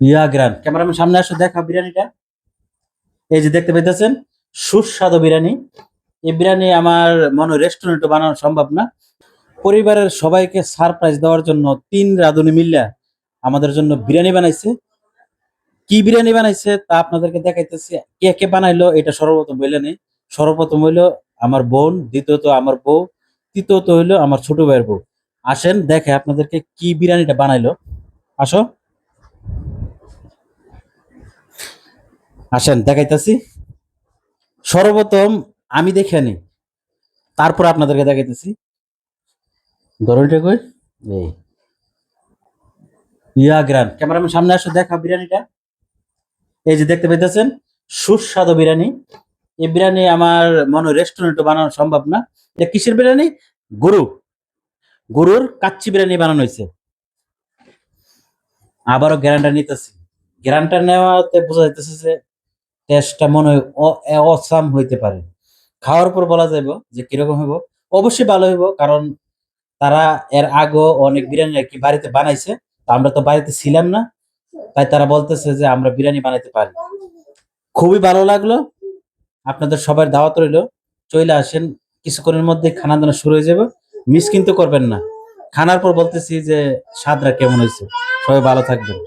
ইয়া গ্রান ক্যামেরাম্যান, সামনে আসো, দেখা বিরিয়ানিটা। এই যে দেখতে পাইতেছেন, সুস্বাদু বিরিয়ানি। এই বিরিয়ানি আমার মনে রেস্টুরেন্টে বানানো সম্ভব না। পরিবারের সবাইকে সারপ্রাইজ দেওয়ার জন্য তিন রাঁধুনি মিল্লা আমাদের জন্য বিরিয়ানি বানাইছে। কি বিরিয়ানি বানাইছে তা আপনাদেরকে দেখাইতেছি। কে কে বানাইলো এটা সর্বপ্রথম বললে নেই সর্বপ্রথম হইল আমার বোন, দ্বিতীয়ত আমার বউ, তৃতীয়ত হইল আমার ছোট ভাইয়ের বউ। আসেন, দেখে আপনাদেরকে কি বিরিয়ানিটা বানাইলো। আসো। আসেন, দেখাইতেছি। সর্বপ্রথম আমি দেখে নি তারপর আপনাদেরকে দেখাইতেছি। ধরনটা কই? এই। ইয়া গ্রান। ক্যামেরাম্যান সামনে আসো, দেখা বিরিয়ানিটা। এই যে দেখতে পাইতেছেন, সুস্বাদু বিরিয়ানি। এই বিরিয়ানি আমার মনে রেস্টুরেন্টে বানানো সম্ভব না। এটা কিসের বিরিয়ানি? গরু গরুর কাচ্চি বিরিয়ানি বানানো হয়েছে। আবারও গ্যারান্টা নিতেছি। গ্যারান্টা নেওয়াতে বোঝা যাইতেছে যে টেস্টটা মনে হয় অসাম হইতে পারে। খাওয়ার পর বলা যাইব যে কীরকম হইব? অবশ্যই ভালো হইব, কারণ তারা এর আগেও অনেক বিরিয়ানি আর কি বাড়িতে বানাইছে। আমরা তো বাড়িতে ছিলাম না, তাই তারা বলতেছে যে আমরা বিরিয়ানি বানাইতে পারি। খুবই ভালো লাগল। আপনাদের সবার দাওয়াত রইল। চলে আসেন, কিছুক্ষণের মধ্যে খানা দানা শুরু হয়ে যাবে। মিস কিন্তু করবেন না। খানার পর বলতেছি যে স্বাদরা কেমন হয়েছে? সবাই ভালো থাকবেন।